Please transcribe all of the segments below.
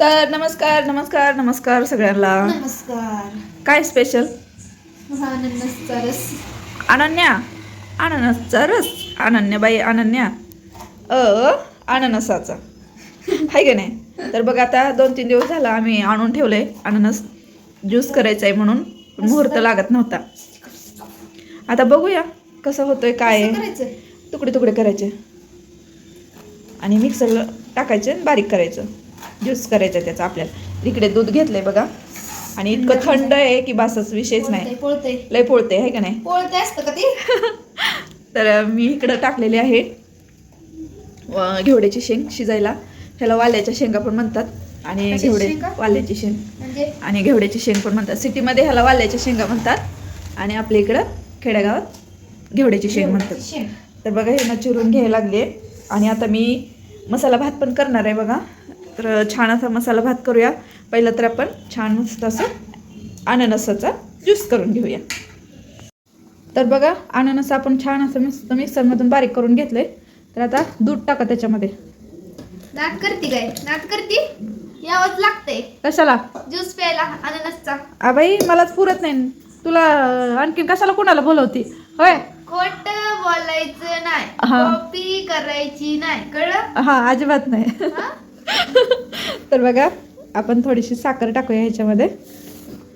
तर नमस्कार नमस्कार नमस्कार सगळ्यांना. नमस्कार. काय स्पेशल आनंदचा रस अनन्या. अननसचा रस अनन्याबाई अनन्या. अ अननसाचा हाय का नाही? तर बघ आता दोन तीन दिवस झाला आम्ही आणून ठेवलंय अननस ज्यूस करायचा आहे म्हणून. पण मुहूर्त लागत नव्हता. आता बघूया कसं होतंय काय आहे. तुकडे तुकडे करायचे. आणि मिक्सरला टाकायचे आणि बारीक करायचं. ज्यूस करायचं त्याचा आपल्याला. इकडे दूध घेतलंय बघा. आणि इतकं थंड आहे की बासच विषयच नाही. लय पोळते आहे का नाही? पोळतंय असतं का ते? तर मी इकडं टाकलेले आहे. घेवड्याची शेंग शिजायला. ह्याला वाल्याच्या शेंगा पण म्हणतात. आणि कशाची घेवडे? वाल्याची शेंग. म्हणजे? आणि घेवड्याची शेंग पण म्हणतात. सिटीमध्ये ह्याला वाल्याच्या शेंगा म्हणतात. आणि आपल्या इकडं खेड्यागावात घेवड्याची शेंग म्हणतात. तर बघा हे चिरून घ्यायला लागले. आणि आता मी मसाला भात पण करणार आहे बघा. तर छान असा मसाला भात करूया. पहिलं तर आपण छान मस्त असं अननसाचा ज्यूस करून घेऊया. तर बघा अननस आपण छान असं मस्त मिक्सरमधून बारीक करून घेतलंय. तर आता दूध टाका त्याच्यामध्ये. नाट करते काय? नाट करते? यावंच लागतंय. कशाला? ज्यूस प्यायला अननसचा. आबाई मलाच पुरत नाही. तुला आणखीन कशाला कोणाला बोलवती? होय? खोट बोलायचं नाही. हा. कॉपी करायची नाही. कळलं? हा अजिबात नाही. हा? तर बघा आपण थोडीशी साखर टाकूया ह्याच्यामध्ये.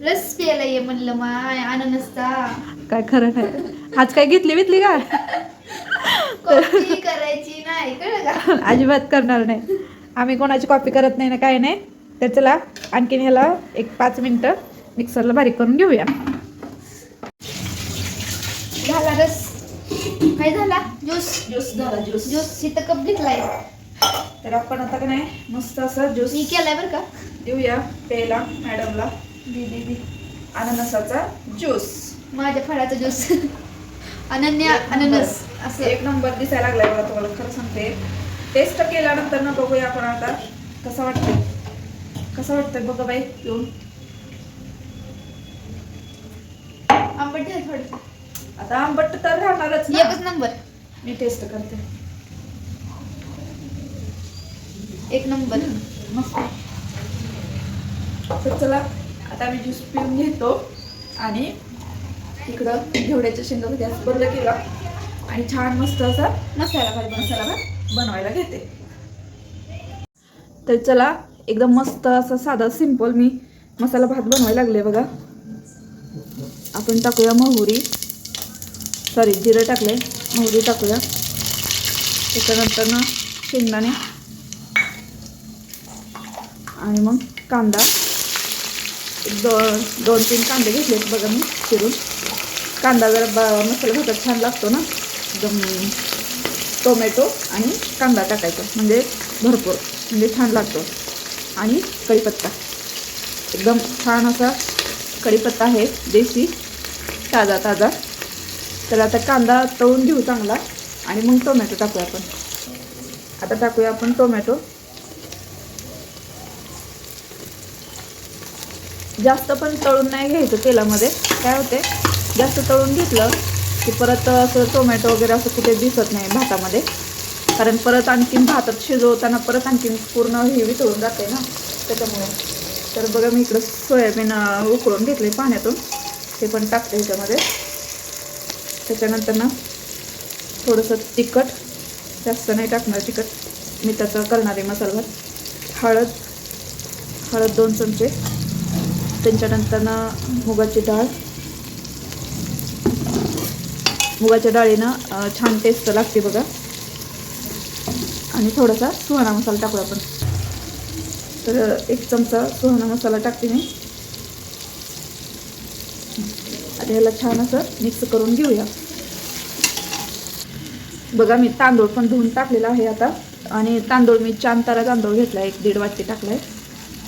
रस प्यायला ये म्हणलं माय अननसचा काय खरं नाही. आज काय घेतली वितली का? कॉपी करायची नाही कळलं का? अजिबात करणार नाही. आम्ही कोणाची कॉपी करत नाही ना काय नाही. तर चला आणखीन ह्याला एक पाच मिनटं मिक्सरला बारीक करून घेऊया. झाला रस. काय झाला? ज्यूस. ज्यूस झाला ज्यूस. ज्यूस. इथं कप घेतलाय. तर आपण आता का नाही मस्त असं ज्यूस मी केलाय बरं का? देऊया प्यायला मॅडमला. दे दे दे. अननसाचा ज्यूस माझ्या फळाचा ज्यूस अनन्या अननस असं. एक नंबर दिसायला लागलाय बघा तुम्हाला खरं सांगते. टेस्ट केल्यानंतर ना बघूया आपण आता कसं वाटतंय. कसं वाटतंय बघा बाई पिऊन आंबट थोडं आता आंबट तर राहणारच. एकच नंबर मी टेस्ट करते. एक नंबर. मस्त. तर चला आता मी ज्यूस पिऊन घेतो आणि इकडं घेवड्याच्या शेंगा गॅस बंद केला आणि छान मस्त असा मसाला भात मसाला भात बनवायला घेते. तर चला एकदम मस्त असं साधा सिंपल मी मसाला भात बनवायला लागले बघा. आपण टाकूया मोहरी. सॉरी जिरं टाकले मोहरी टाकूया. त्याच्यानंतर ना शेंगदाणे आणि मग कांदा. एक दोन दोन तीन कांदे घेतले बघा मी चिरून. कांदा जरा ब मसाला भातात छान लागतो ना. एकदम टोमॅटो आणि कांदा टाकायचा. म्हणजे भरपूर. म्हणजे छान लागतो. आणि कढीपत्ता. एकदम छान असा कढीपत्ता आहे. देशी ताजा ताजा. तर आता कांदा तळून घेऊ चांगला. आणि मग टोमॅटो टाकूया आपण. आता टाकूया आपण टोमॅटो. जास्त पण तळून नाही घ्यायचं तेलामध्ये. काय होते जास्त तळून घेतलं की परत असं टोमॅटो वगैरे असं कुठे दिसत नाही भातामध्ये. कारण परत आणखीन भातात शिजवताना परत आणखीन पूर्ण हे वितळून जाते ना. त्याच्यामुळे. तर बघा मी इकडं सोयाबीन उकळून घेतले पाण्यातून. ते पण टाकते ह्याच्यामध्ये. त्याच्यानंतर ना थोडंसं तिखट. जास्त नाही टाकणार तिखट. मी मिठाचा करणारे मसाला हळद. हळद दोन चमचे. त्यांच्यानंतर ना मुगाची डाळ. मुगाच्या डाळीनं छान टेस्ट लागते बघा. आणि थोडासा सुहाणा मसाला टाकू आपण. तर एक चमचा सुहाणा मसाला टाकते मी. आता ह्याला छान असं मिक्स करून घेऊया. बघा मी तांदूळ पण धुवून टाकलेला आहे आता. आणि तांदूळ मी चांतारा तांदूळ घेतला एक दीड वाटी आहे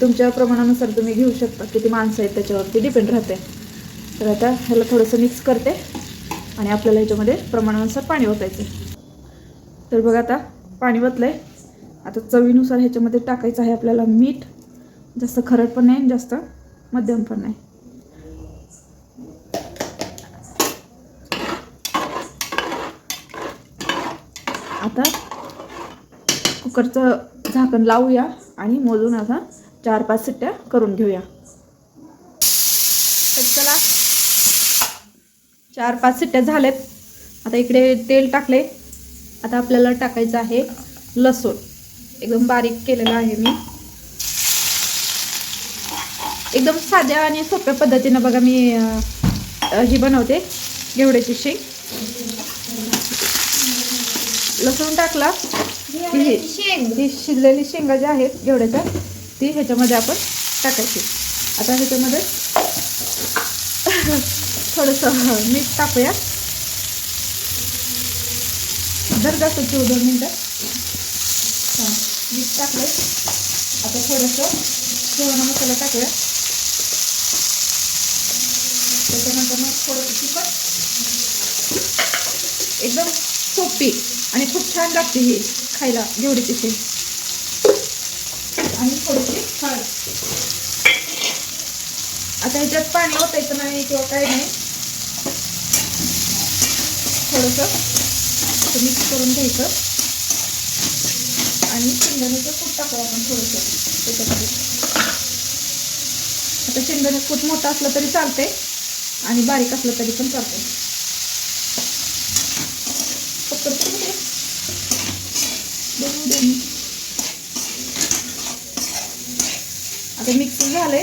तुमच्या प्रमाणानुसार तुम्ही घेऊ शकता. किती माणसं आहेत त्याच्यावरती डिपेंड राहते. तर आता ह्याला थोडंसं मिक्स करते आणि आपल्याला ह्याच्यामध्ये प्रमाणानुसार पाणी ओतायचं तर बघा आता पाणी ओतलंय. आता चवीनुसार ह्याच्यामध्ये टाकायचं आहे आपल्याला मीठ. जास्त खरट पण नाही आणि जास्त मध्यम पण नाही. आता कुकरचं झाकण लावूया आणि मोजून आता चार पाच सिट्ट्या करून घेऊया. तर चला. चार पाच सिट्ट्या झाल्यात आता इकडे तेल टाकले आता आपल्याला टाकायचं आहे लसूण. एकदम बारीक केलेलं आहे मी. एकदम साध्या आणि सोप्या पद्धतीनं बघा मी ही बनवते. घेवड्याची शेंग. लसूण टाकला ही शिजलेली शेंगा ज्या आहेत घेवड्याच्या ती ह्याच्यामध्ये आपण टाकायची. आता ह्याच्यामध्ये थोडंसं मीठ टाकूया. जर जास्त चिव दोन मिनटं हां मीठ टाकलं आता थोडंसं जेवणा मसाला टाकूया. त्याच्यानंतर मग थोडंसं तिखट. एकदम सोपी आणि खूप छान लागते ही खायला जेवढी तिथे आणि थोडीशी हळद. आता ह्याच्यात पाणी ओतायचं नाही किंवा काय नाही. थोडंसं मिक्स करून घ्यायचं. आणि शेंगदाण्याचं कूट टाकू आपण थोडंसं त्याच्यामध्ये. आता शेंगदाण्याचं कूट मोठं असलं तरी चालते आणि बारीक असलं तरी पण चालते फक्त बघू दे. बघू दे मी. आता मिक्सिंग झालंय.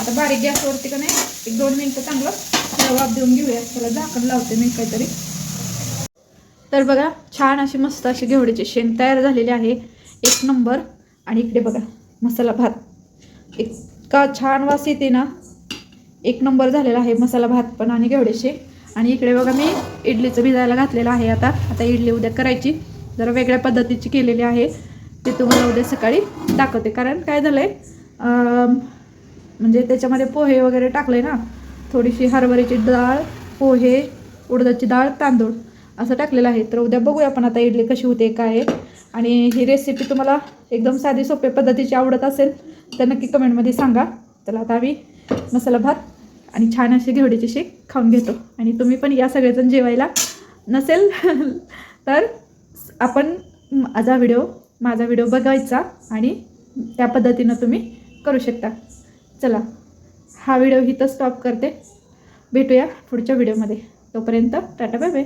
आता बारीक गॅसवरती का नाही एक दोन मिनटं चांगलं त्याला देऊन घेऊया. त्याला झाकण लावते मी काहीतरी. तर बघा छान अशी मस्त अशी घेवडीची शेंग तयार झालेली आहे. एक नंबर. आणि इकडे बघा मसाला भात. इतका छान वास येते ना. एक नंबर झालेला आहे मसाला भात पण आणि घेवडे आणि इकडे बघा मी इडलीचं भिजायला घातलेलं आहे आता. आता इडली उद्या करायची. जरा वेगळ्या पद्धतीची केलेली आहे. ते तुम्हाला उद्या सकाळी दाखवते. कारण काय झालं आहे म्हणजे त्याच्यामध्ये पोहे वगैरे टाकले ना थोडीशी हरभऱ्याची डाळ पोहे उडदाची डाळ तांदूळ असं टाकलेलं आहे. तर उद्या बघूया आपण आता इडली कशी होते काय आणि ही रेसिपी तुम्हाला एकदम साधी सोप्या पद्धतीची आवडत असेल तर नक्की कमेंटमध्ये सांगा. चला आता आम्ही मसाला भात आणि छान अशी घेवडीची शेक खाऊन घेतो. आणि तुम्ही पण या सगळेजण जेवायला नसेल तर आपण माझा व्हिडिओ माझा व्हिडिओ बघायचा आणि त्या पद्धतीनं तुम्ही करू शकता. चला हा व्हिडिओ इथं स्टॉप करते. भेटूया पुढच्या व्हिडिओमध्ये तोपर्यंत टाटा बाय बाय